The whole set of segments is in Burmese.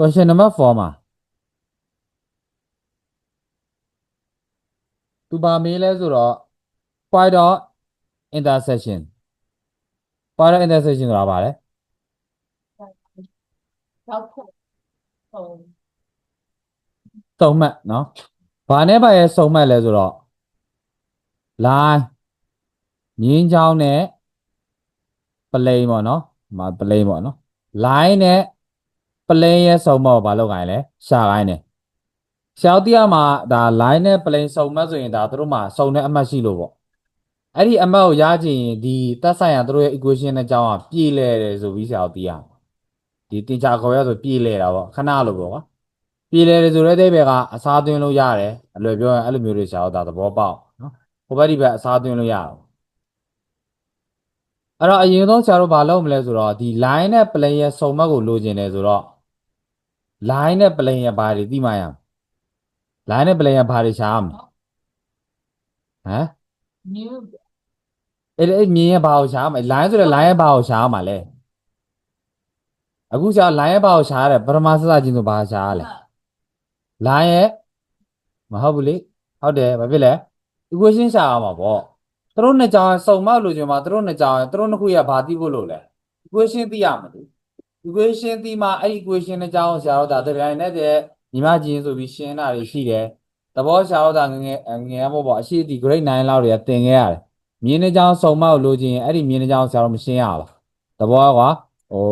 question number 4မှာသူပါမေးလဲဆိုတော့ point of intersection point of intersection ဆိုတာဘာလဲ နောက်ခုဟုတ် စုံမှတ်เนาะဘာနဲ့ဘာရဲ့စုံမှတ်လဲဆိုတော့ line မြင်းချောင်းနဲ့ plane ပေါ့เนาะဒီမှာ plane ပေါ့เนาะ line နဲ့ plane ရဲ့စုံမှတ်ကိုဘာလုပ်ခိုင်းလဲရှာခိုင်းတယ်ရှောက်တိရမှာဒါ line နဲ့ plane စုံမှတ်ဆိုရင်ဒါသူတို့မှာစုံတဲ့အမှတ်ရှိလို့ပေါ့အဲ့ဒီအမှတ်ကိုရချင်ရင်ဒီသက်ဆိုင်ရာသူတို့ရဲ့ equation နဲ့ကြောင်းอ่ะပြေးလဲတယ်ဆိုပြီးဆရာတို့သိရမှာဒီတင်ချာခေါ်ရဆိုပြေးလဲတာပေါ့ခဏလို့ပေါ့ကွာပြည်လေတယ်ဆိုတဲ့အဓိပ္ပာယ်ကအစားသွင်းလို့ရတယ်အလွယ်ပြောရင်အဲ့လိုမျိုးတွေရှာတော့ဒါသဘောပေါက်နော်ဟိုဘက်ဒီဘက်အစားသွင်းလို့ရအောင်အဲ့တော့အရင်ဆုံးဆရာတို့ဘာလုပ်မလဲဆိုတော့ဒီ line နဲ့ plane ရဲ့စုံမက်ကိုလိုချင်တယ်ဆိုတော့ line နဲ့ plane ရဲ့ဘာတွေသိမှရအောင် line နဲ့ plane ရဲ့ဘာတွေရှာရမလဲဟမ် new အဲ့ဒီအဲ့မြင်ရဲ့ဘာကိုရှာရမလဲ line ဆိုတဲ့ line ရဲ့ဘာကိုရှာရမှာလဲအခုဆရာ line ရဲ့ဘာကိုရှာရတယ်ပထမစစချင်းဆိုဘာရှာရလဲ line ရဲ့မဟုတ်ဘူးလေဟုတ်တယ်ဘာဖြစ်လဲ equation ရှာရမှာပေါ့သူတို့နှစ်ကြောင်စုံမလို့ကျွန်မသူတို့နှစ်ကြောင်သူတို့နှစ်ခုရဘာသိဖို့လို့လဲ equation သိရမှာလေ equation သိမှအဲ့ဒီ equation နှစ်ကြောင်ဆရာတို့ဒါတပြိုင်နက်တည်းညီမချင်းဆိုပြီးရှင်းတာတွေရှိတယ်သဘောဆရာတို့ဒါငယ်ငယ်ငယ်မို့ပေါ့အရှိဒီ grade 9လောက်တွေကသင်ခဲ့ရတယ်မြင်းနှစ်ကြောင်စုံမလို့ချင်းအဲ့ဒီမြင်းနှစ်ကြောင်ဆရာတို့မရှင်းရဘူးသဘောကွာဟို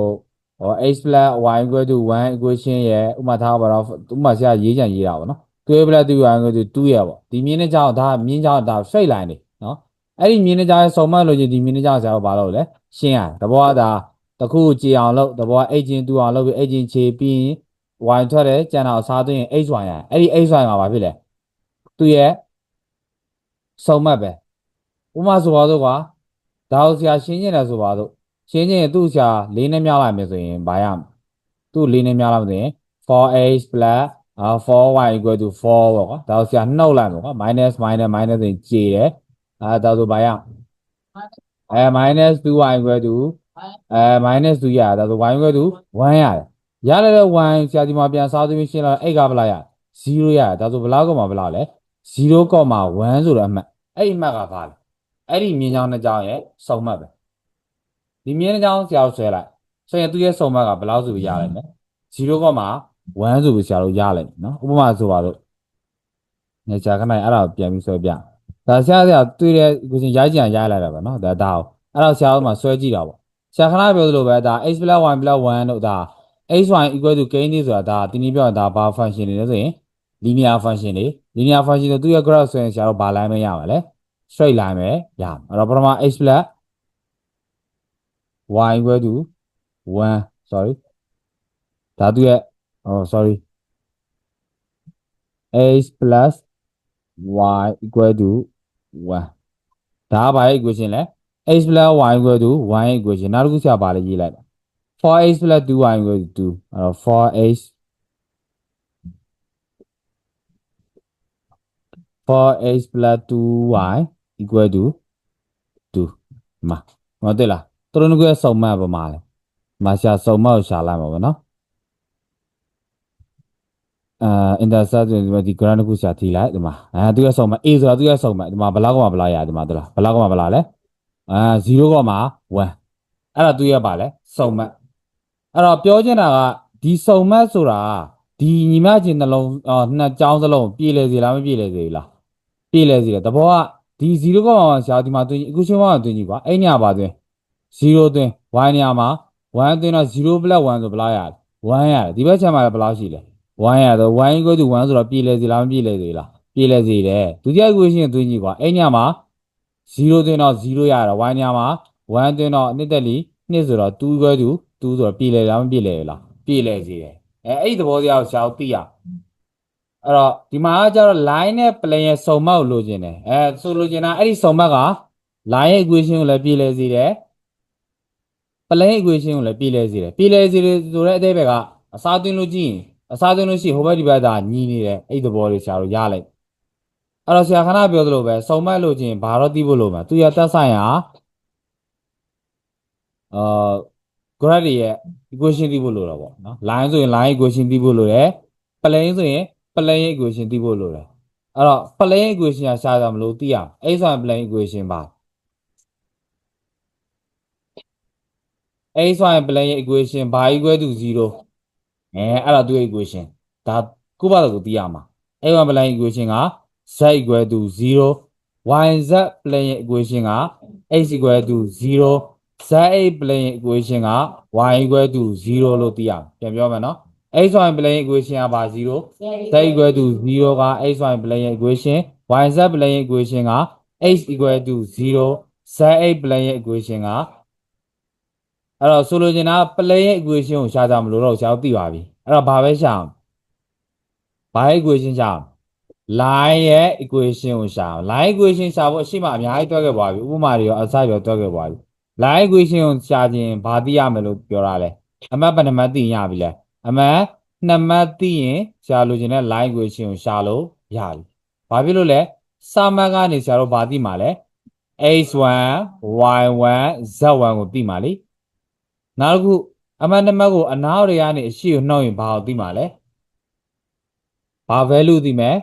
ဟို x plus y equal to 1 equation ရဲ့ဥမာထားပါတော့ဥမာဆရာရေးချင်ရေးတာပေါ့နော်12 plus 2 y equal to 2ရဲ့ပေါ့ဒီမြင်းနှစ်ကြောင်ဒါမြင်းကြောင်ဒါ straight line နေနော်အဲ့ဒီမြင်းနှစ်ကြောင်ရဲ့စုံမလို့ချင်းဒီမြင်းနှစ်ကြောင်ဆရာတို့ဘာလုပ်လဲရှင်းရတယ်သဘောကဒါ တခုကြည်အောင်လုပ်သဘောက h ချင်း2အောင်လုပ်ပြီး h ချင်းခြေပြီးရင် y ထွက်တယ်ကျန်တာအစားသွင်းရင် x y ရအဲ့ဒီ x y ကဘာဖြစ်လဲသူ့ရဲ့စုံမတ်ပဲဥပမာဆိုပါတော့ကွာဒါကိုဆရာရှင်းကျင်တယ်ဆိုပါတော့ရှင်းကျင်ရင်သူ့ဆရာ၄နဲ့မြောက်လိုက်မယ်ဆိုရင်ဘာရမလဲသူ့၄နဲ့မြောက်လိုက်မယ်ဆိုရင် 4x plus အာ 4y equal to 4ပေါ့ကွာဒါကိုဆရာနှုတ်လိုက်ပေါ့ကွာ minus minus minus ဆိုရင်ကျေတယ်အဲဒါဆိုဘာရအဲ minus 2y equal to အဲ minus 2ရတာဒါဆို y equal to 1ရတယ်ရလိုက်တဲ့ y ဆရာဒီမှာပြန်စားသွင်းရှင်းလိုက်8ကဘယ်လောက်ရ0ရဒါဆိုဘယ်လောက်ကမှဘယ်လောက်လဲ0.1ဆိုတဲ့အမှတ်အဲ့ဒီအမှတ်ကဘာလဲအဲ့ဒီမြင်းချောင်းနှစ်ချောင်းရဲ့စုံမှတ်ပဲဒီမြင်းနှစ်ချောင်းဆရာတို့ဆွဲလိုက်ဆွဲရင်သူ့ရဲ့စုံမှတ်ကဘယ်လောက်ဆိုပြီးရလိုက်မယ်0.1ဆိုပြီးဆရာတို့ရလိုက်မယ်နော်ဥပမာဆိုပါတော့နေချာခဏအဲ့ဒါကိုပြန်ပြီးဆွဲပြဒါဆရာဆရာတွေ့တဲ့ကိုရှင်ရိုက်ကြံရိုက်လိုက်တာပဲနော်ဒါဒါကိုအဲ့တော့ဆရာတို့မှဆွဲကြည့်တာပေါ့ ဆရာခဏပြောသလိုပဲဒါ x plus y plus 1တို့ဒါ x y equal to k နေဆိုတာဒါတင်းတင်းပြောရင်ဒါဘာ function တွေလဲဆိုရင် linear function တွေ linear function တွေသူ့ရဲ့ graph ဆိုရင်ဆရာတို့ဘာ line ပဲရမှာလဲ straight line ပဲရမှာအဲ့တော့ပထမ x plus y equal to 1 sorry ဒါသူ့ရဲ့ oh sorry x plus y equal to 1ဒါကဘာရဲ့ equation လဲ x plus y equal to 1ရဲ့ equation နောက်တစ်ခုဆရာဘာလဲရေးလိုက်တာ 4x plus 2y equal to 2အဲ့တော့ 4x 4x plus 2y equal to 2မှာမဟုတ်တယ်လားသူတို့ကစုံမှတ်ပါမှာလဲမှာရှာစုံမှတ်ကိုရှာလိုက်မှာပေါ့နော်အာ intercept ဒီမှာဒီ graph တစ်ခုရှာထီလိုက်ဒီမှာအဲသူရဲ့စုံမှတ် a ဆိုတာသူရဲ့စုံမှတ်ဒီမှာဘယ်လောက်ကမှဘယ်လောက်ရဒီမှာတို့လားဘယ်လောက်ကမှဘယ်လောက်လဲ အာ0.1အဲ့ဒါသူရဲ့ပါလဲစုံမှတ်အဲ့တော့ပြောချင်တာကဒီစုံမှတ်ဆိုတာဒီညီမချင်းနှလုံးအော်နှစ်ကြောင်းစလုံးပြေလေစီလားမပြေလေစီလားပြေးလဲစီတယ်တဘောကဒီ0.1ရှာဒီမှာတွင်းအခုချင်းမှာတွင်းကြီးကွာအဲ့ညပါတွင်း0တွင်း y ညမှာ1တွင်းတော့0 plus 1ဆိုဘယ်လောက်ရလဲ1ရတယ်ဒီဘက်ချက်မှာလည်းဘယ်လောက်ရှိလဲ1ရတော့1 equal to 1ဆိုတော့ပြေးလဲစီလားမပြေးလဲစီလားပြေးလဲစီတယ်ဒုတိယ equation တွင်းကြီးကွာအဲ့ညမှာ 0တွင်းတော့0ရတော့ y ညမှာ1တွင်းတော့နှစ်သက်လီ2ဆိုတော့2 equal to 2ဆိုတော့ပြေးလဲလားမပြေးလဲလားပြေးလဲစီတယ်အဲအဲ့ဒီသဘောတရားကိုရှားသိရအဲ့တော့ဒီမှာကကျတော့ line နဲ့ plane ရဲ့စုံမက်ကိုလိုချင်တယ်အဲဆိုလိုချင်တာအဲ့ဒီစုံမက်က line ရဲ့ equation ကိုလည်းပြည်လဲစေတယ် plane equation ကိုလည်းပြည်လဲစေတယ်ပြည်လဲစေတယ်ဆိုတဲ့အသေးပဲကအစားသွင်းလို့ကြည့်ရင်အစားသွင်းလို့ရှိရင်ဟိုဘက်ဒီဘက်ဒါညီနေတယ်အဲ့ဒီသဘောလေးဆရာတို့ရလိုက် အဲ့တော့ဆရာခဏပြောသလိုပဲစုံမက်လို့ချင်းဘာတော့သိဖို့လိုမှာသူရသက်ဆိုင်ရာအာ graph တွေရဲ့ equation သိဖို့လိုတော့ပေါ့နော် line ဆိုရင် line equation သိဖို့လိုတယ် plane ဆိုရင် plane equation သိဖို့လိုတယ်အဲ့တော့ plane equation ကရှာကြမလို့သိရအောင် x y plane equation ပါ x y plane ရဲ့ equation ဘာ equal to 0အဲအဲ့ဒါသူ့ရဲ့ equation ဒါကိုယ့်ဘာသာကိုသိရမှာ x y plane equation က z equal to 0 y z plane ရဲ့ equation က x equal to 0 z a plane ရဲ့ equation က y equal to 0လို့သိရအောင်ပြန်ပြောမယ်နော် x y plane equation ကဘာ0 z equal to 0က x y plane ရဲ့ equation y z plane ရဲ့ equation က x equal to 0 z a plane ရဲ့ equation ကအဲ့တော့ဆိုလိုချင်တာ plane ရဲ့ equation ကိုရှာကြမလို့တော့ရှာတော့သိပါပြီအဲ့တော့ဘာပဲရှာအောင်ဘာရဲ့ equation ရှာအောင် line ရဲ့ equation ကိုရှာအောင် line equation ရှာဖို့အရှိမအများကြီးတွက်ခဲ့ပါပြီဥပမာတွေရောအစရောတွက်ခဲ့ပါပြီ line equation ကိုရှာခြင်းဘာသိရမယ်လို့ပြောတာလဲအမှတ်ဘယ်နှမှတ်သိရင်ရပြီလဲအမှတ်နှစ်မှတ်သိရင်ရှာလို့ခြင်းနဲ့ line equation ကိုရှာလို့ရပြီဘာဖြစ်လို့လဲစာမှတ်ကနေရှာတော့ဘာသိမှာလဲ x1 y1 z1 ကိုသိမှာလीနောက်တစ်ခုအမှတ်နှစ်မှတ်ကိုအနောက်တွေကနေအရှိကိုနှောက်ရင်ဘာကိုသိမှာလဲဘာ value သိမယ်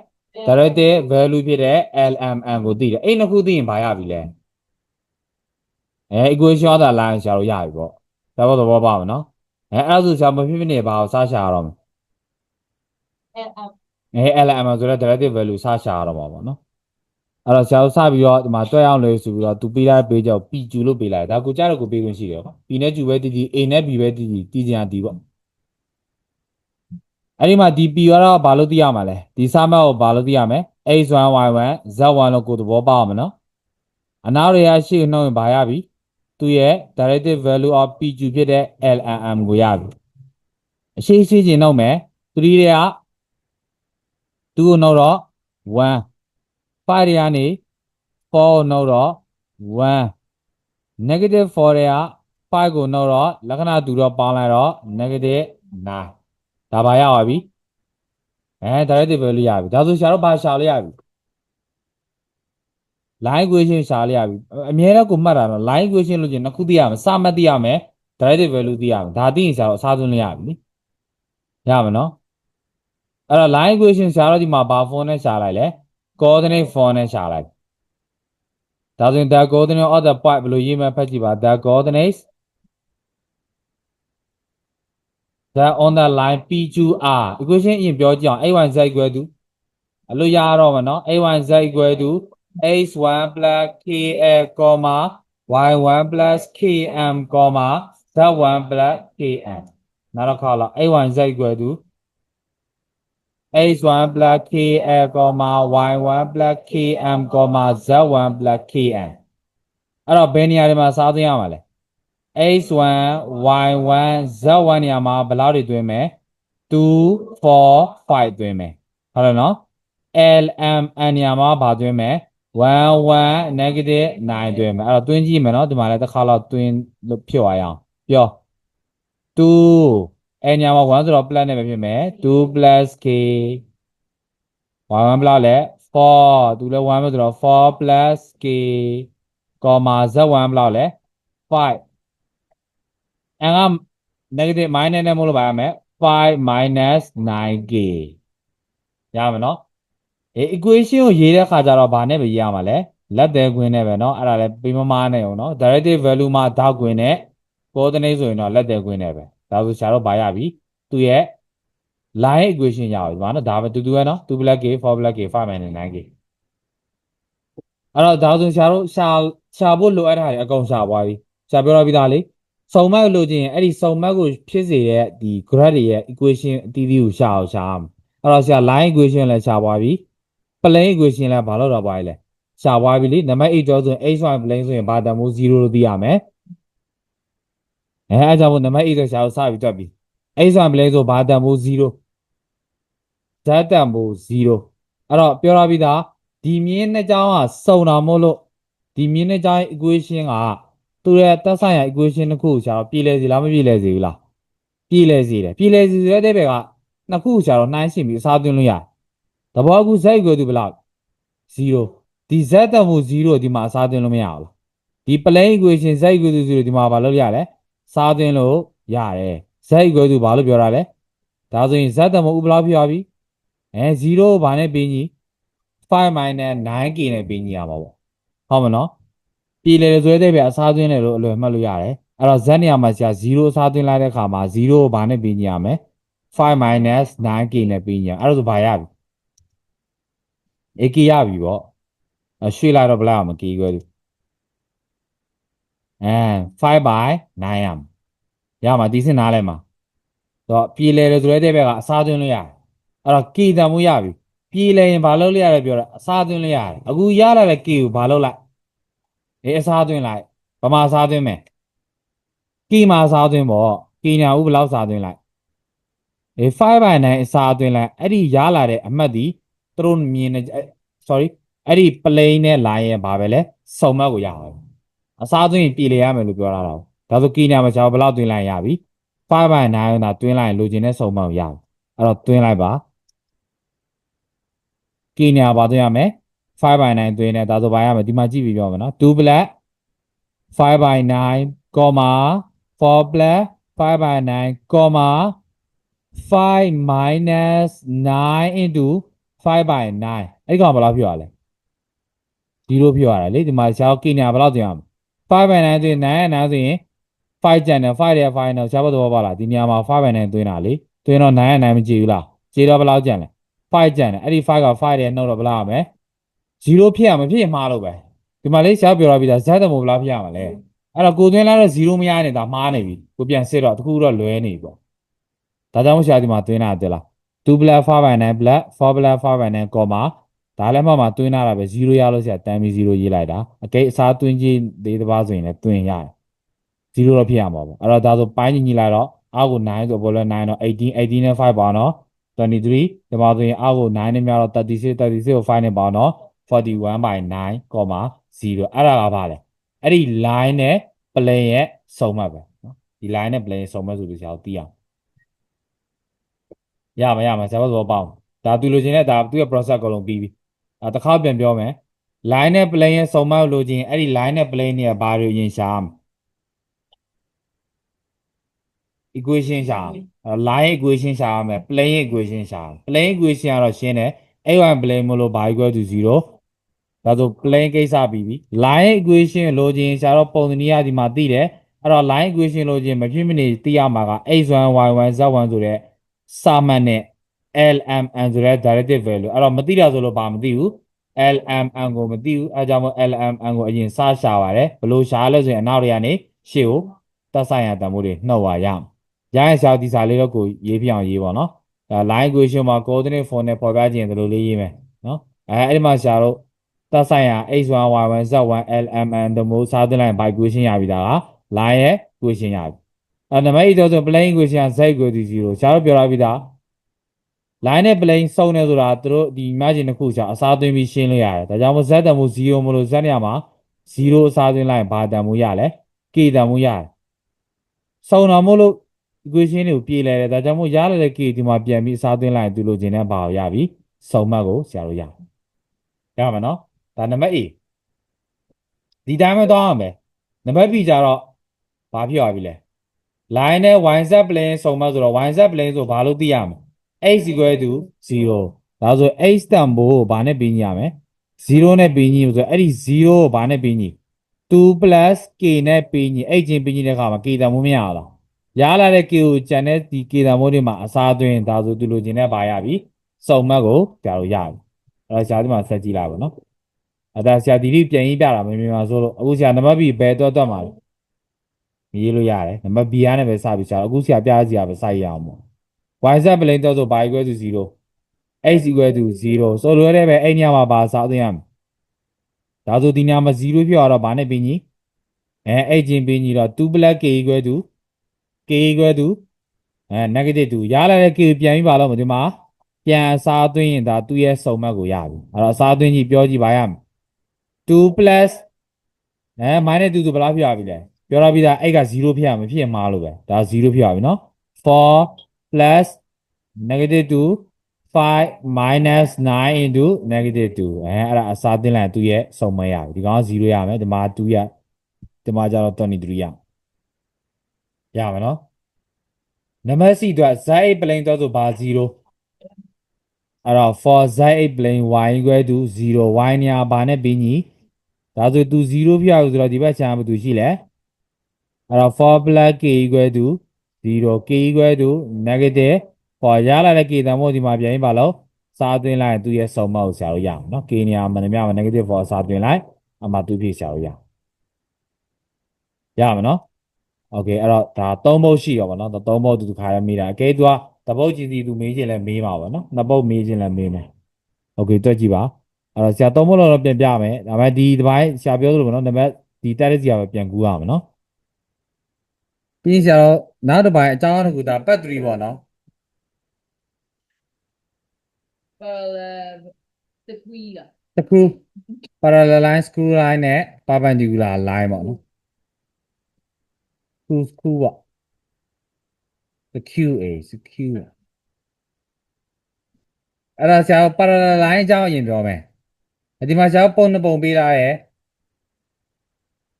directed value ဖြစ်တဲ့ LMN ကိုသိတယ်အဲ့နှစ်ခုသိရင်ဘာရပြီလဲအဲ equation of the line ရှာလို့ရပြီပေါ့ဒါပေါ့သဘောပေါက်မယ်နော်အဲအဲ့ဒါဆိုရှာမဖြစ်ဖြစ်နေဘာကိုစရှာရတော့မယ်အဲ LMN ဆိုတော့ directed value စရှာရတော့မှာပေါ့နော်အဲ့တော့ဆရာတို့စပြီးတော့ဒီမှာတွက်အောင်လို့ဆိုပြီးတော့သူပေးလိုက်ပေးကြောက် PQ လို့ပေးလိုက်ဒါကိုကြားတော့ကိုပေးခွင့်ရှိတယ်ပေါ့ P နဲ့ Q ပဲတည်တည် A နဲ့ B ပဲတည်တည်တည်ကြံတည်ပေါ့ အဲ့ဒီမှာဒီ P ကတော့ဘာလို့သိရမှာလဲဒီစမတ်ကိုဘာလို့သိရမလဲ X1 Y1 Z1 လို့ကိုယ်သဘောပေါက်အောင်မနော်အနောက်တွေကရှေ့နှုတ်ရင်ဘာရပြီသူရဲ့ directed value of PQ ဖြစ်တဲ့ LMM ကိုရပြီအရှိရှိချင်းနှုတ်မယ်3တွေက2ကိုနှုတ်တော့1 5တွေကနေ4ကိုနှုတ်တော့1 negative 4တွေက5ကိုနှုတ်တော့လက္ခဏာတူတော့ပေါင်းလိုက်တော့ negative 9 ဒါပါရပါပြီအဲ directive value ရပြီဒါဆိုရှာတော့ဘာရှာလို့ရပြီ line equation ရှာလို့ရပြီအမြဲတမ်းကိုမှတ်တာတော့ line equation လို့ကျင်နှစ်ခုသိရမယ်စမှတ်သိရမယ် directive value သိရမယ်ဒါသိရင်ရှာတော့အစားသွင်းလို့ရပြီရမယ်နော်အဲ့တော့ line equation ရှာတော့ဒီမှာဘာ form နဲ့ရှာလိုက်လဲ coordinate form နဲ့ရှာလိုက်ဒါဆိုရင် the coordinate of the point ဘယ်လိုရေးမလဲဖတ်ကြည့်ပါ the coordinates that on the line p2r equation အရင်ပြောကြည့်အောင် a1z equal to အလို့ရတော့မှာနော် a1z equal to x1 plus kl, comma y1 plus km, comma z1 plus km နောက်တစ်ခါလောက် a1z equal to x1 plus kl, comma y1 plus km, comma z1 plus km အဲ့တော့ဘယ်နေရာတွေမှာစားသွင်းရမှာလဲ x1 y1 z1 နေရာမှာဘယ်လောက်တွေသွင်းမယ်2 4 5သွင်းမယ်ဟုတ်တယ်နော် lm n နေရာမှာဘာသွင်းမယ်1 1 negative 9သွင်းမယ်အဲ့တော့သွင်းကြည့်မယ်နော်ဒီမှာလည်းတစ်ခါတော့သွင်းလို့ဖြစ်သွားရအောင်ပြော2အဲညမှာ1ဆိုတော့ plus နဲ့ပဲဖြစ်မယ်2 plus k y1 ဘယ်လောက်လဲ4သူလည်း1ပဲဆိုတော့4 plus k comma z1 ဘယ်လောက်လဲ5 အဲက negative minus နဲ့မဟုတ်လို့ပါရမယ်5 minus 9k ရမယ်နော်အဲ equation ကိုရေးတဲ့ခါကျတော့ဘာနဲ့ပဲရေးရမှာလဲလက်သေးခွင်းနဲ့ပဲเนาะအဲ့ဒါလည်းပြမမားနဲ့အောင်เนาะ directive value မှာဓာတ်ခွင်းနဲ့ coordinate ဆိုရင်တော့လက်သေးခွင်းနဲ့ပဲဒါဆိုရှာတော့ဘာရပြီသူရဲ့ line equation ရပြီဒီမှာเนาะဒါပဲတူတူပဲเนาะ2 black k 4 black k 5 minus 9k အဲ့တော့ဒါဆိုရှာတော့ရှာရှာဖို့လိုအပ်တာတွေအကုန်ရှာသွားပြီရှာပြောတော့ပြီးသားလေ စုံမက်လို့ချင်းရင်အဲ့ဒီစုံမက်ကိုဖြစ်စေတဲ့ဒီ graph တွေရဲ့ equation အတီးတီးကိုရှာအောင်ရှာအောင်အဲ့တော့ရှာ line equation လည်းရှာသွားပြီ plane equation လည်းဘာလို့တော့ပါလဲရှာသွားပြီလေနံပါတ်8ကျော်ဆိုရင် x1 plane ဆိုရင်ဘာတန်ဖိုး0လို့သိရမယ်အဲအဲကြောင့်မို့နံပါတ်8ဆိုရှာလို့စပြီးတွက်ပြီ x1 plane ဆိုဘာတန်ဖိုး0ဓာတ်တန်ဖိုး0အဲ့တော့ပြောရပြီးသားဒီမြင်းနှစ်ကြောင်းကစုံတာမို့လို့ဒီမြင်းနှစ်ကြောင်းရဲ့ equation က သူ့ရဲ့တက်ဆိုင်ရာ equation တစ်ခုကိုရှာတော့ပြည်လဲစီလားမပြည်လဲစီဘူးလားပြည်လဲစီတယ်ပြည်လဲစီဆိုတဲ့ဘက်ကနှစ်ခုကိုရှာတော့နှိုင်းရှင်ပြီးအစားသွင်းလို့ရတယ်တဘောကူ z ကိုသူဘယ်လောက်0ဒီ z တန်ဖိုး0ဒီမှာအစားသွင်းလို့မရဘူးလားဒီ plane equation z ကိုသူ0ဒီမှာဘာလုပ်ရလဲစားသွင်းလို့ရတယ် z equal to ဘာလို့ပြောတာလဲဒါဆိုရင် z တမို့ဥပလောက်ဖြစ်သွားပြီအဲ0ဘာနဲ့ပြင်ကြီး5 minus 9k နဲ့ပြင်ကြီးရမှာပေါ့ဟုတ်မနော် ပြည်လေဆိုတဲ့ပြအစားသွင်းတယ်လို့အလွယ်မှတ်လို့ရတယ်အဲ့တော့ z နေရာမှာဆရာ0အစားသွင်းလိုက်တဲ့အခါမှာ0ကိုဘာနဲ့ပြင်ကြီးရမလဲ5 minus 9k နဲ့ပြင်ကြီးရအဲ့ဒါဆိုဘာရပြီ ak ရပြီပေါ့အရွှေ့လိုက်တော့ဘယ်လောက်အောင်မ k equal to အဲ5 by 9ရမှာရမှာဒီစင်နားလဲမှာတော့ပြည်လဲတယ်ဆိုတဲ့ဘက်ကအစားသွင်းလို့ရတယ်အဲ့တော့ k တန်မှုရပြီပြည်လဲရင်ဘာလုပ်လို့ရတယ်ပြောတာအစားသွင်းလို့ရတယ်အခုရလာတဲ့ k ကိုဘာလုပ်လိုက် အေးအစားသွင်းလိုက်ဘာမှအစားသွင်းမယ် k မှာအစားသွင်းပေါ့ k ညာဥဘယ်လောက်အစားသွင်းလိုက်အေး5 by 9အစားသွင်းလိုက်အဲ့ဒီရလာတဲ့အမှတ်ဒီသူတို့မြင်နေ sorry အဲ့ဒီ plane နဲ့ line ရဲ့ဘာပဲလဲစုံမတ်ကိုရအောင်အစားသွင်းရင်ပြည်လေရမယ်လို့ပြောတာတော့ဒါဆိုကီနာမှာကျွန်တော်ဘယ်လောက်သွင်းလိုက်ရပြီ5 by 9တာသွင်းလိုက်ရင်လိုချင်တဲ့စုံမကိုရပြီအဲ့တော့သွင်းလိုက်ပါကီနာဘာသွင်းရမလဲ 5 by 9သွင်းတယ်ဒါဆိုဘာရမလဲဒီမှာကြည့်ပြီးပြောမယ်နော်2 black 5 by 9 comma 4 black 5 by 9 comma 5 minus 9 into 5 by 9အဲ့ဒီကောင်ဘယ်လောက်ဖြစ်ရလဲ0ဖြစ်ရတယ်လေဒီမှာရှားကီနာဘယ်လောက်သွင်းရမလဲ5 by 9ဆိုရင်9နဲ့9ဆိုရင်5ကျန်တယ်5ရဲ့5နဲ့ရှားဖို့တော့ပါလားဒီနေရာမှာ5 by 9သွင်းတာလေသွင်းတော့9နဲ့9မကြည့်ဘူးလားကြည့်တော့ဘယ်လောက်ကျန်လဲ5ကျန်တယ်အဲ့ဒီ5က5ရဲ့နှုတ်တော့ဘယ်လောက်ရမလဲ 0ဖြစ်ရမဖြစ်ရင်မှားလို့ပဲဒီမှာလေးရှားပြောရပြီးသားဇက်တမို့ဘယ်လောက်ဖြစ်ရမလဲအဲ့တော့ကိုသွင်းလိုက်တော့0မရနေတာမှားနေပြီကိုပြန်စစ်တော့တခုတော့လွဲနေပြီပေါ့ဒါကြောင့်ရှားဒီမှာသွင်းတာတက်လား2 black 5 by 9 black 4 black 5 by 9 comma ဒါလည်းမှမှသွင်းလာတာပဲ0ရလို့ဆရာတန်ပြီး0ရေးလိုက်တာအကိတ်အစားသွင်းကြီးသေးတစ်ပါးဆိုရင်လည်းသွင်းရတယ်0တော့ဖြစ်ရမှာပေါ့အဲ့တော့ဒါဆိုပိုင်းညီညီလိုက်တော့အောက်ကို9ဆိုဘောလဲ9တော့18 18နဲ့5ပါတော့23ဒီမှာဆိုရင်အောက်ကို9နဲ့များတော့36 36ကို5နဲ့ပါတော့ 41 by 9 0အဲ့ဒါကဘာလဲအဲ့ဒီ line နဲ့ plane ရဲ့စုံမှတ်ပဲနော်ဒီ line နဲ့ plane စုံမှတ်ဆိုလို့ဆရာတို့သိအောင်ရမှာရမှာဆရာတို့ဘောပေါင်းဒါသူလိုချင်တဲ့ဒါသူ့ရဲ့ process အကုန်လုံးပြီးပြီအဲတစ်ခါပြန်ပြောမယ် line နဲ့ plane ရဲ့စုံမက်လို့ချင်းအဲ့ဒီ line နဲ့ plane နဲ့ဘာတွေရင်ရှားမလဲ equation ရှားအဲ line equation ရှားရမယ် plane equation ရှား plane equation ကတော့ရှင်းတယ် a1 plane မလို့ဘာ equal to 0 ဒါဆို plane ကိစ္စပြီးပြီ line equation လို့ချင်းရှားတော့ပုံစံနည်းအဒီမှာသိတယ်အဲ့တော့ line equation လို့ချင်းမဖြစ်မနေသိရမှာက x1 y1 z1 ဆိုတဲ့စာမှတ်နဲ့ LMN ဆိုတဲ့ directive value အဲ့တော့မသိတာဆိုလို့ဘာမသိဘူး LMN ကိုမသိဘူးအဲကြောင့်မို့ LMN ကိုအရင်စရှာပါတယ်ဘယ်လိုရှာလဲဆိုရင်အနောက်တွေကနေရှေ့ကိုတက်ဆိုင်ရတန်ဖိုးတွေနှုတ်ပါရအောင်ရရင်ရှာဒီစာလေးတော့ကိုရေးပြအောင်ရေးပါနော်ဒါ line equation မှာ coordinate form နဲ့ပေါ်ပြခြင်းဒီလိုလေးရေးမယ်နော်အဲအဲ့ဒီမှာရှာတော့ တက်ဆိုင်ရ x1 y1 z1 LMN တို့မျိုးစားသွင်းလိုက် by equation ရပြီဒါက line ရဲ့ equation ရပြီအဲနံပါတ်1တော့ဆို plane equation က z equal to 0ရှာတော့ပြောရပြီဒါ line နဲ့ plane စုံနေဆိုတာသူတို့ဒီ margin တစ်ခုချအစားသွင်းပြီးရှင်းလို့ရတယ်ဒါကြောင့်မို့ z တန်မို့0မလို့ z နေရာမှာ0အစားသွင်းလိုက်ရင်ဘာတန်မို့ရလဲ k တန်မို့ရတယ်စုံတော်မို့လို့ equation တွေကိုပြေးလဲတယ်ဒါကြောင့်မို့ရလာတဲ့ k ဒီမှာပြန်ပြီးအစားသွင်းလိုက်ရင်သူလိုချင်တဲ့ဘာကိုရပြီစုံမှတ်ကိုဆရာတို့ရတယ်ရမှာနော် ဒါနံပါတ် A ဒီတိုင်းပဲသွားအောင်မယ်နံပါတ် B ကြတော့ဘာဖြစ်သွားပြီလဲ line နဲ့ yz plane စုံမှတ်ဆိုတော့ yz plane ဆိုဘာလို့သိရမလဲ x equal to 0ဒါဆို x တန်ဖိုးကိုဘာနဲ့ပြီးညရမလဲ0နဲ့ပြီးညဆိုတော့အဲ့ဒီ0ကိုဘာနဲ့ပြီးည2 plus k နဲ့ပြီးည x ချင်းပြီးညတဲ့အခါမှာ k တန်ဖိုးမရအောင်ရလာတဲ့ k ကိုကျန်တဲ့ဒီ k တန်ဖိုးတွေမှာအစားသွင်းဒါဆိုသူလိုချင်တဲ့ဘာရပြီစုံမှတ်ကိုကြာလို့ရပြီအဲ့တော့ဆရာဒီမှာဆက်ကြည့်လိုက်ပါနော် အဲ့ဒါဆရာဒီလေးပြန်ရေးပြတာမမြင်ပါဆိုလို့အခုဆရာနံပါတ် B ဘယ်တော့တော့မှာလဲရေးလို့ရတယ်နံပါတ် B ရနဲ့ပဲစပြီးဆရာအခုဆရာပြစီရပဲစိုက်ရအောင်ပေါ့ y z plane တော့ဆိုဘာ equal to 0 x equal to 0ဆိုလိုတဲ့ပဲအဲ့ညမှာပါစားသိရမယ်ဒါဆိုဒီညမှာ0ဖြစ်သွားတော့ဘာနဲ့ပြီးညီအဲအဲ့ချင်းပြီးညီတော့2 plus k equal to k equal to အဲ negative 2ရလာတဲ့ k ပြန်ပြီးပါလို့မဒီမှာပြန်အစားသွင်းရင်ဒါသူ့ရဲ့စုံမတ်ကိုရပြီအဲ့တော့အစားသွင်းကြည့်ပြောကြည့်ပါရမယ် 2 plus အဲ minus 2ဆိုဘယ်လောက်ဖြစ်ရပြီလဲပြောရပြီးသားအဲ့က0ဖြစ်ရမဖြစ်ရင်မှားလို့ပဲဒါ0ဖြစ်ရပြီနော်4 plus negative 2 5 minus 9 into negative 2အဲအဲ့ဒါအစားတင်လိုက်သူရဲ့စုံမရပြီဒီကောင်က0ရမယ်ဒီမှာ2ရဒီမှာကျတော့23ရရမှာနော်နံပါတ် C အတွက် z8 plane တော့ဆိုဘာ0အဲ့တော့ for z8 plane y equal to 0 y နေရာဘာနဲ့ပြီးညီ ဒါဆိုသူ0ပြရဘူးဆိုတော့ဒီဘက်ခြမ်းကဘာသူရှိလဲအဲ့တော့ for plus k equal to 0 k equal to negative for ရလာတဲ့ k တန်ဖို့ဒီမှာပြန်ရင်ပါလို့စာသွင်းလိုက်ရင်သူရဲ့စုံမကိုဆရာတို့ရအောင်နော် k နေရာမနှမြမှာ negative for စာသွင်းလိုက်အမှသူဖြည့်ဆရာတို့ရအောင်ရမှာနော် โอเคအဲ့တော့ဒါသုံးပုတ်ရှိရောဗောနော်ဒါသုံးပုတ်သူတစ်ခါရမေးတာအကဲသူကတပုတ်ချင်းစီသူမေးခြင်းလဲမေးမှာဗောနော်နှစ်ပုတ်မေးခြင်းလဲမေးမယ်โอเคတွက်ကြည့်ပါ အဲ့တော့ဆရာသုံးပုတ်လောက်တော့ပြန်ပြမယ်ဒါပေမဲ့ဒီတစ်ပိုင်းဆရာပြောသလိုဗောနော်နံပါတ်ဒီတက်တဲ့စီကပဲပြန်ကူးရမှာနော်ပြီးရင်ဆရာတော့နောက်တစ်ပိုင်းအကြောင်းတစ်ခုဒါပတ်3ဗောနော် Well, the wheel. တစ်ခု parallel line screw line နဲ့ perpendicular line ဗောနော် screw screw ဗော the QA secure အဲ့ဒါဆရာတို့ parallel line အကြောင်းအရင်ပြောမယ် ဒီမှာဆရာတို့ပုံနှစ်ပုံပေးထားရဲ့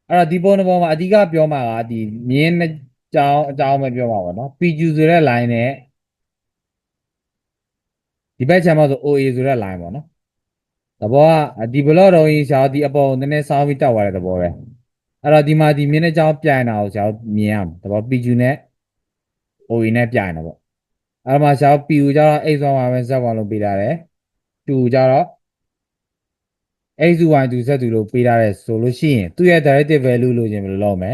အဲ့တော့ဒီပုံနှစ်ပုံမှာအဓိကပြောမှာကဒီမြင်းနှစ်ကြောင်းအကြောင်းပဲပြောမှာပေါ့နော် PQ ဆိုတဲ့ line နဲ့ဒီဘက်ခြမ်းမှာဆို OA ဆိုတဲ့ line ပေါ့နော်သဘောကဒီဘလော့တော့ရင်ဆရာတို့ဒီအပေါ်ကိုနည်းနည်းစောင်းပြီးတက်သွားတဲ့သဘောပဲအဲ့တော့ဒီမှာဒီမြင်းနှစ်ကြောင်းပြိုင်တာကိုဆရာတို့မြင်ရမယ်သဘော PQ နဲ့ OA နဲ့ပြိုင်တာပေါ့အဲ့မှာဆရာတို့ PQ ကျတော့ X1 Y ပဲ Z1 လို့ပေးထားတယ် 2ကျတော့ အဲ့ဒီ y သူဆက်သူလို့ပေးထားတဲ့ဆိုလို့ရှိရင်သူ့ရဲ့ directive value လို့ခြင်းဘယ်လိုလုပ်မလဲ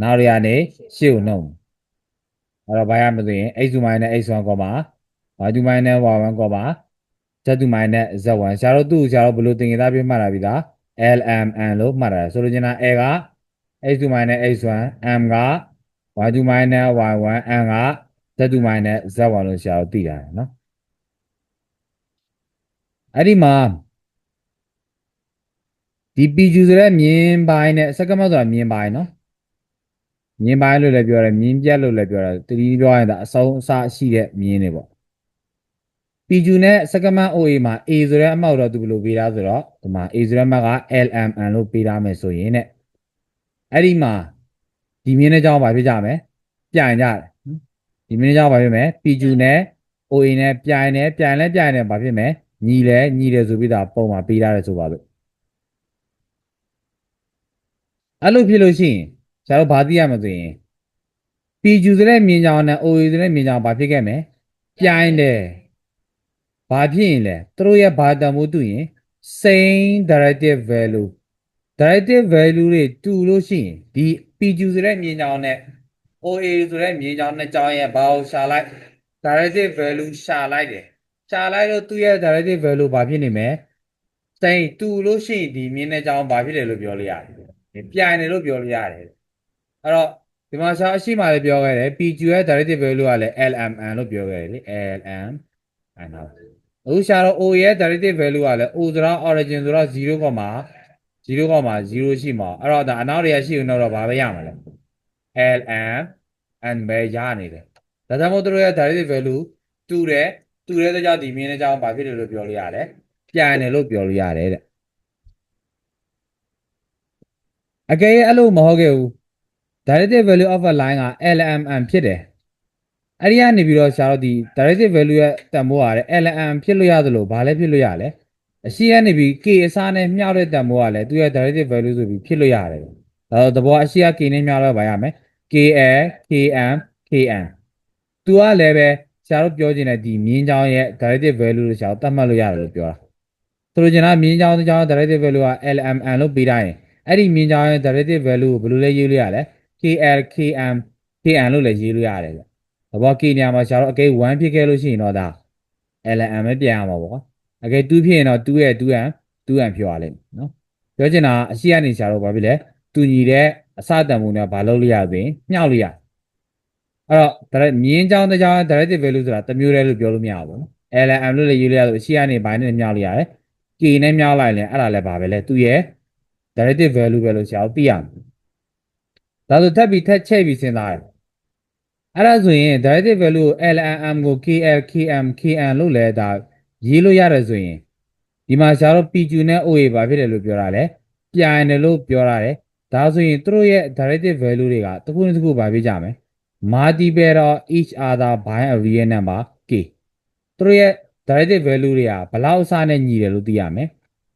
နောက်ရရနေရှေ့ကိုနှုတ်အဲ့တော့ဘာရမသိရင် x နဲ့ x1 ကောမှာ y နဲ့ y1 ကောမှာ z နဲ့ z1 ဆရာတို့သူ့ဆရာတို့ဘယ်လိုသင်္ကေတပြမှတ်တာပြီးသား lmn လို့မှတ်တာဆိုလိုချင်တာ a က x နဲ့ x1 m က y နဲ့ y1 n က z နဲ့ z1 လို့ဆရာတို့သိတာနော်အဲ့ဒီမှာ ဒီ PQ ဆိုတဲ့မြင်းပိုင်းနဲ့ second mount ဆိုတာမြင်းပိုင်းနော်မြင်းပိုင်းလို့လည်းပြောတယ်မြင်းပြက်လို့လည်းပြောတယ်တတိယပြောရင်ဒါအဆုံးအစရှိတဲ့မြင်းတွေပေါ့ PQ နဲ့ second mount OA မှာ A ဆိုတဲ့အမောက်တော့သူဘယ်လိုပေးထားဆိုတော့ဒီမှာ A ဆိုတဲ့အမောက်က LMN လို့ပေးထားမယ်ဆိုရင်တဲ့အဲ့ဒီမှာဒီမြင်းနဲ့ကြောင်းပါဖြစ်ကြမယ်ပြိုင်ကြတယ်ဒီမြင်းနဲ့ကြောင်းပါဖြစ်မယ် PQ နဲ့ OA နဲ့ပြိုင်တယ်ပြိုင်လဲပြိုင်တယ်ဘာဖြစ်မယ်ညီလဲညီတယ်ဆိုပြီးသားပုံမှာပေးထားတယ်ဆိုပါလို့ အဲ့လိုဖြစ်လို့ရှိရင်ဆရာတို့ဘာသိရမလဲဆိုရင် PQ ဆိုတဲ့မြင်ကြောင်နဲ့ OA ဆိုတဲ့မြင်ကြောင်ဘာဖြစ်ခဲ့မလဲပြိုင်တယ်ဘာဖြစ်ရင်လဲသူတို့ရဲ့ဘာတန်ဖို့တူရင် same directive value directive value တွေတူလို့ရှိရင်ဒီ PQ ဆိုတဲ့မြင်ကြောင်နဲ့ OA ဆိုတဲ့မြင်ကြောင်နဲ့ကြောင်ရဲ့ဘာကိုရှာလိုက် directive value ရှာလိုက်တယ်ရှာလိုက်လို့သူ့ရဲ့ directive value ဘာဖြစ်နေမလဲ same တူလို့ရှိရင်ဒီမြင်တဲ့ကြောင်ဘာဖြစ်တယ်လို့ပြောလို့ရတယ် ပြိုင်တယ်လို့ပြောလို့ရတယ်အဲ့တော့ဒီမှာဆရာအရှိမှလည်းပြောခဲ့တယ် PQ ရဲ့ directive value ကလည်း LMN လို့ပြောခဲ့တယ်လေ LM အဲ့တော့အခုဆရာတော့ O ရဲ့ directive value ကလည်း O ဆိုတာ origin ဆိုတော့0.0.0ရှိမှာအဲ့တော့ဒါအနောက်တွေကရှိရင်တော့ဘာပဲရမှာလဲ LM and ပဲရနေတယ်ဒါကြောင့်မို့သူတို့ရဲ့ directive value တူတယ်တူတဲ့ကြောင့်ဒီမြင်းတဲ့ကြောင့်ဘာဖြစ်တယ်လို့ပြောလို့ရတယ်ပြိုင်တယ်လို့ပြောလို့ရတယ်တဲ့ အကယ်၍အဲ့လိုမဟုတ်ခဲ့ဘူး directive value of a line က LMN ဖြစ်တယ်အဲ့ဒီကနေပြီးတော့ဆရာတို့ဒီ directive value ရဲ့တန်ဖိုးရတယ် LM ဖြစ်လို့ရသလိုဘာလဲဖြစ်လို့ရလဲအရှိကနေပြီး K အစားနဲ့မျှတဲ့တန်ဖိုးကလည်းသူရဲ့ directive value ဆိုပြီးဖြစ်လို့ရတယ်ဒါတော့သဘောအရှိက K နဲ့မျှတော့ဗာရမယ် KL KM KN သူကလည်းပဲဆရာတို့ပြောချင်တဲ့ဒီမြင်းချောင်းရဲ့ directive value လို့ဆရာတို့သတ်မှတ်လို့ရတယ်လို့ပြောတာဆိုလိုချင်တာမြင်းချောင်းတစ်ချောင်း directive value က LMN လို့ပေးထားရင် အဲ့ဒီမြင်ကြောင်ရဲ့ directive value ကိုဘယ်လိုလဲရေးလို့ရလဲ KL KM KN လို့လည်းရေးလို့ရတယ်ဗျ။ဘာဘော K နေရာမှာဆရာတို့အကဲ1ဖြစ်ခဲ့လို့ရှိရင်တော့ဒါ LM ပဲပြန်ရမှာပေါ့ကွာ။အကဲ2ဖြစ်ရင်တော့2ရဲ့ 2M 2M ဖြစ်သွားလိမ့်မယ်နော်။ပြောချင်တာအရှိကနေဆရာတို့ဘာဖြစ်လဲတူညီတဲ့အစတန်ပုံနဲ့ဘာလုပ်လို့ရဆိုရင်မြှောက်လို့ရ။အဲ့တော့ direct မြင်းကြောင်တစ်ကြောင် directive value ဆိုတာတစ်မျိုးတည်းလို့ပြောလို့မရဘူးနော်။ LM လို့လည်းရေးလို့ရဆိုအရှိကနေဘိုင်းနဲ့မြှောက်လို့ရတယ်။ K နဲ့မြှောက်လိုက်ရင်အဲ့ဒါလည်းဘာပဲလဲသူ့ရဲ့ directive value ပဲလို့ဆရာတို့သိရမယ်။ဒါဆိုထပ်ပြီးထပ်ချက်ပြီးစဉ်းစားရအောင်။အဲ့ဒါဆိုရင် directive value ကို LMM ကို KL KM KN လို့လည်းဒါရေးလို့ရတယ်ဆိုရင်ဒီမှာဆရာတို့ PQ နဲ့ OA ဘာဖြစ်တယ်လို့ပြောတာလဲ။ပြိုင်တယ်လို့ပြောတာလေ။ဒါဆိုရင်သူတို့ရဲ့ directive value တွေကတစ်ခုနဲ့တစ်ခုဘာဖြစ်ကြမလဲ multiple of each other by a real number k သူတို့ရဲ့ derivative value တွေကဘယ်လောက်အစနဲ့ညီတယ်လို့သိရမယ်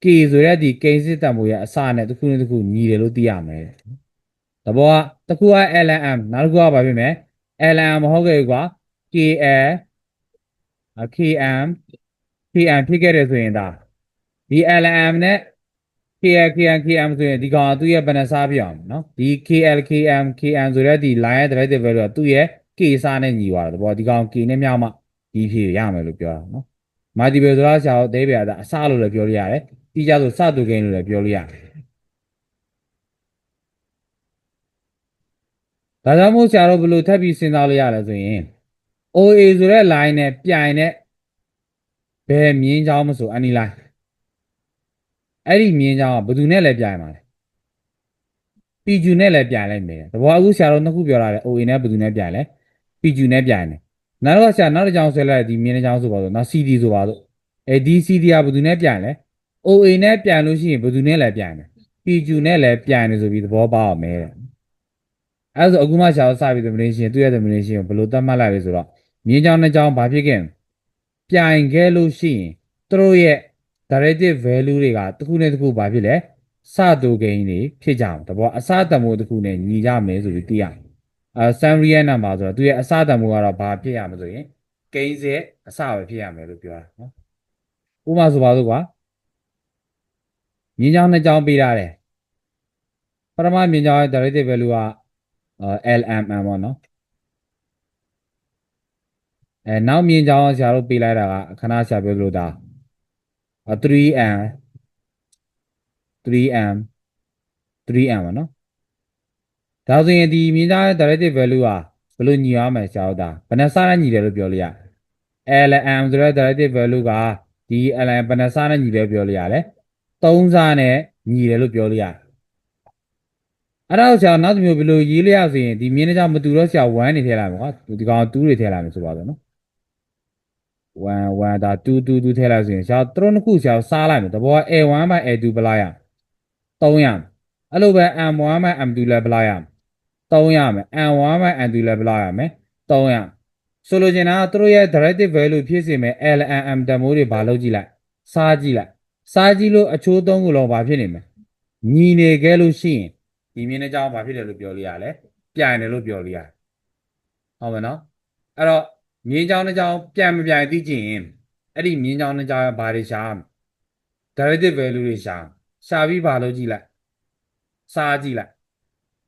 k ဆိုတဲ့ဒီကိန်းစစ်တန်ဖိုးရဲ့အစနဲ့တစ်ခုနဲ့တစ်ခုညီတယ်လို့သိရမယ်တဘောကတစ်ခုက LM နောက်တစ်ခုကဘာဖြစ်မလဲ LM မဟုတ်ခဲ့ဘူးကွာ KL KM KM ဖြစ်ခဲ့တယ်ဆိုရင်ဒါဒီ LM နဲ့ KL KM KM ဆိုရင်ဒီကောင်ကသူ့ရဲ့ဘယ်နှစားပြအောင်နော်ဒီ KL KM KM ဆိုတဲ့ဒီ line ရဲ့ derivative value ကသူ့ရဲ့ K စားနဲ့ညီသွားတယ်တဘောဒီကောင် K နဲ့မြောက်မှဒီဖြေရမယ်လို့ပြောတာနော် multiple ဆိုတာဆရာတို့အသေးပဲဒါအစလို့လည်းပြောလို့ရတယ် ပြီးကြဆိုစတူကိန်းလို့လည်းပြောလို့ရတယ်ဒါကြောင့်မို့ဆရာတို့ဘယ်လိုထပ်ပြီးစဉ်းစားလို့ရလဲဆိုရင် OA ဆိုတဲ့ line နဲ့ပြိုင်တဲ့ဘယ်မြင်းချောင်းမဆို any line အဲ့ဒီမြင်းချောင်းကဘယ်သူနဲ့လဲပြိုင်မှာလဲ PQ နဲ့လည်းပြိုင်လိုက်မယ်တဘောအခုဆရာတို့နှစ်ခုပြောတာလေ OA နဲ့ဘယ်သူနဲ့ပြိုင်လဲ PQ နဲ့ပြိုင်တယ်နောက်တော့ဆရာနောက်တစ်ကြောင်းဆွဲလိုက်ဒီမြင်းတစ်ကြောင်းဆိုပါတော့နောက် CD ဆိုပါတော့အဲဒီ CD ကဘယ်သူနဲ့ပြိုင်လဲ OA နဲ့ပြိုင်လို့ရှိရင်ဘယ်သူနဲ့လဲပြိုင်လဲ PQ နဲ့လည်းပြိုင်နေဆိုပြီးသဘောပေါက်အောင်မယ်တဲ့အဲဒါဆိုအခုမှဆရာတို့စပြီး domination သူ့ရဲ့ domination ကိုဘယ်လိုသတ်မှတ်လိုက်လဲဆိုတော့မြင်းကြောင်းနှစ်ကြောင်းဘာဖြစ်ခဲ့လဲပြိုင်ခဲ့လို့ရှိရင်သူတို့ရဲ့ directive value တွေကတစ်ခုနဲ့တစ်ခုဘာဖြစ်လဲစတူဂိမ်းတွေဖြစ်ကြအောင်တဘောအစတမိုးတစ်ခုနဲ့ညီကြမယ်ဆိုပြီးသိရတယ်အဲ summary ရဲ့ number ဆိုတော့သူရဲ့အစတမိုးကတော့ဘာဖြစ်ရမလဲဆိုရင်ဂိမ်းစက်အစပဲဖြစ်ရမယ်လို့ပြောတာနော်ဥပမာဆိုပါစို့ကွာ မြင်းကြောင်းနှစ်ကြောင်းပေးထားတယ်ပထမမြင်းကြောင်းရဲ့ directive value က LMM ပေါ့နော်အဲနောက်မြင်းကြောင်းဆရာတို့ပေးလိုက်တာကခဏဆရာပြောလို့ဒါ 3M 3M 3M ပါနော်ဒါဆိုရင်ဒီမြင်းသားရဲ့ directive value ဟာဘယ်လိုညီရမလဲဆရာတို့ဒါဘယ်နှစားနဲ့ညီတယ်လို့ပြောလို့ရ LM ဆိုတဲ့ directive value ကဒီ LM ဘယ်နှစားနဲ့ညီတယ်ပြောလို့ရတ ယ်3စားနဲ့ညီတယ်လို့ပြောလို့ရတယ်အဲ့ဒါကိုဆရာနောက်တစ်မျိုးဘယ်လိုရေးလိုက်ရဆိုရင်ဒီမြင်းတစ်ကြောင်မတူတော့ဆရာ1နေထည့်လိုက်မှာကွာဒီကောင်2တွေထည့်လိုက်မယ်ဆိုပါတော့နော်1 1ဒါ2 2 2ထည့်လိုက်ဆိုရင်ဆရာတို့နှစ်ခုဆရာစားလိုက်မယ်တဘောက A1 by A2 ဘယ်လောက်ရ300အဲ့လိုပဲ M1 by M2 လည်းဘယ်လောက်ရ300မယ် M1 by M2 လည်းဘယ်လောက်ရမယ်300ဆိုလိုချင်တာကသူတို့ရဲ့ directive value ဖြစ်စေမဲ့ LMM တမိုးတွေဘာလုပ်ကြည့်လိုက်စားကြည့်လိုက် စားကြည့်လို့အချိုးသုံးခုလုံးဘာဖြစ်နေမလဲညီနေခဲ့လို့ရှိရင်ဒီမြင်းတဲ့ကြောင်းဘာဖြစ်တယ်လို့ပြောလို့ရလဲပြိုင်တယ်လို့ပြောလို့ရတယ်ဟုတ်မယ်နော်အဲ့တော့မြင်းကြောင်းတစ်ကြောင်းပြန်မပြိုင်သိချင်ရင်အဲ့ဒီမြင်းကြောင်းတစ်ကြောင်းကဘာတွေရှား directive value တွေရှာရှာပြီးဘာလုပ်ကြည့်လိုက်စားကြည့်လိုက်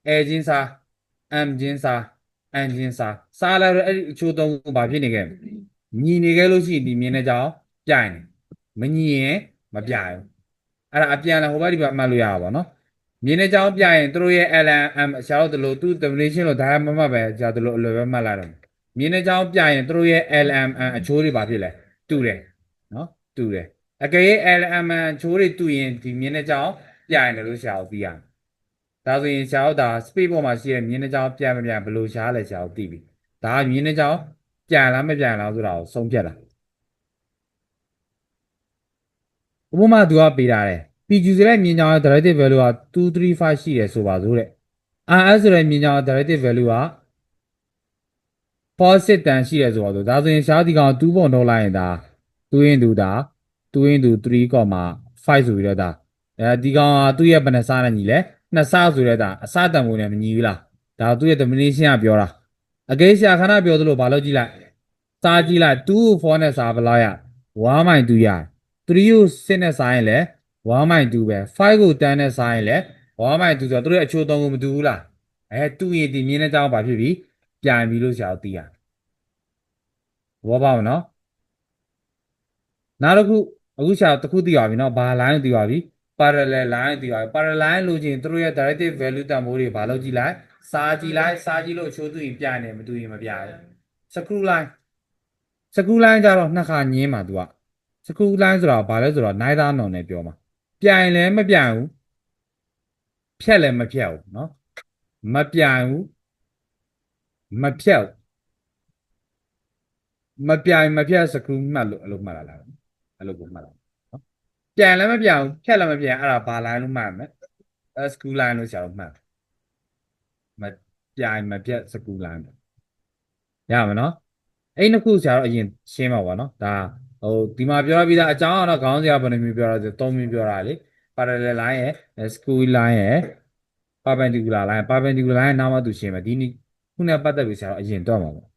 A ချင်းစား M ချင်းစား N ချင်းစားစားလိုက်တော့အဲ့ဒီအချိုးသုံးခုဘာဖြစ်နေခဲ့ညီနေခဲ့လို့ရှိရင်ဒီမြင်းတဲ့ကြောင်းပြိုင်တယ်မညီရင် မပြိုင်ဘူးအဲ့ဒါအပြန်လာဟိုဘက်ဒီဘက်အမှတ်လို့ရတာပေါ့နော်မြင်းတဲ့ကြောင်းပြိုင်ရင်သူတို့ရဲ့ LM ရှာတော့တလို့သူ domination လို့ဒါမှမမှတ်ပဲကြာတလို့အလွယ်ပဲမှတ်လိုက်တော့မြင်းတဲ့ကြောင်းပြိုင်ရင်သူတို့ရဲ့ LM အချိုးတွေဘာဖြစ်လဲတူတယ်နော်တူတယ်အကယ်၍ LM အချိုးတွေတူရင်ဒီမြင်းတဲ့ကြောင်းပြိုင်တယ်လို့ရှာတော့သိရတယ်ဒါဆိုရင်ရှာတော့ဒါ space ပေါ်မှာရှိတဲ့မြင်းတဲ့ကြောင်းပြန်မပြန်ဘယ်လိုရှားလဲရှာတော့သိပြီဒါကမြင်းတဲ့ကြောင်းပြန်လားမပြန်လားဆိုတာကိုဆုံးဖြတ်တာ ဥပမာသူကပေးတာတယ် PQ ဆိုတဲ့မြင်းကြောင်းရဲ့ directive value က235ရှိတယ်ဆိုပါစို့တဲ့ RS ဆိုတဲ့မြင်းကြောင်းရဲ့ directive value က positive တန်ရှိတယ်ဆိုပါစို့ဒါဆိုရင်ရှားဒီကောင်2ပုံထုတ်လိုက်ရင်ဒါ2 into ဒါ2 into 3.5ဆိုပြီးတော့ဒါအဲဒီကောင်ကသူ့ရဲ့ဘယ်နှစားနဲ့ညီလဲနှစ်စားဆိုတဲ့ဒါအစတန်ပုံနဲ့မညီဘူးလားဒါသူ့ရဲ့ domination ကပြောတာအကိရှာခဏပြောသလိုဘာလို့ကြည့်လိုက်စားကြည့်လိုက်2 4နဲ့စားဘယ်လောက်ရ1.2ရ 3ကို6နဲ့စားရင်လည်း1.2ပဲ5ကို10နဲ့စားရင်လည်း1.2ဆိုတော့သူတို့ရဲ့အချိုးသုံးကိုမတူဘူးလားအဲတူရင်ဒီမြင်းတဲ့ကြောင်းဘာဖြစ်ပြီပြန်ပြီလို့ရှာတော့သိရဘောပါမနော်နောက်တစ်ခုအခုရှာတစ်ခုသိပါပြီနော်ဘာ line သိပါပြီ parallel line သိပါပြီ parallel line လို့ချင်းသူတို့ရဲ့ directive value တန်ဖိုးတွေဘာလို့ကြည့်လိုက်စားကြည့်လိုက်စားကြည့်လို့အချိုးတူရင်ပြန်တယ်မတူရင်မပြန်ဘူး screw line screw line ကြတော့နှစ်ခါညင်းမှာ तू က screw line ဆိုတာဘာလဲဆိုတော့ neither nor နဲ့ပြောမှာပြန်လည်းမပြန်ဘူးဖြက်လည်းမဖြက်ဘူးเนาะမပြန်ဘူးမဖြက်ဘူးမပြန်မဖြက် screw မှတ်လို့အဲ့လိုမှတ်လာလားအဲ့လိုကိုမှတ်လာနော်ပြန်လည်းမပြန်ဘူးဖြက်လည်းမပြန်အဲ့ဒါဘာ line လို့မှတ်ရမယ်အဲ screw line လို့ဆရာတို့မှတ်မပြန်မဖြက် screw line ရမယ်နော်အဲ့နှစ်ခုဆရာတို့အရင်ရှင်းပါပါနော်ဒါ ဟိုဒီမှာပြောရပြီးသားအကြောင်းကတော့ခေါင်းစရာဘယ်နှမျိုးပြောရလဲဆိုသုံးမျိုးပြောတာလေ parallel line ရယ် square line ရယ် perpendicular line perpendicular line နောက်မှသူရှင်းမယ်ဒီနေ့ခုနဲ့ပတ်သက်ပြီးဆရာတို့အရင်တော့မှာပေါ့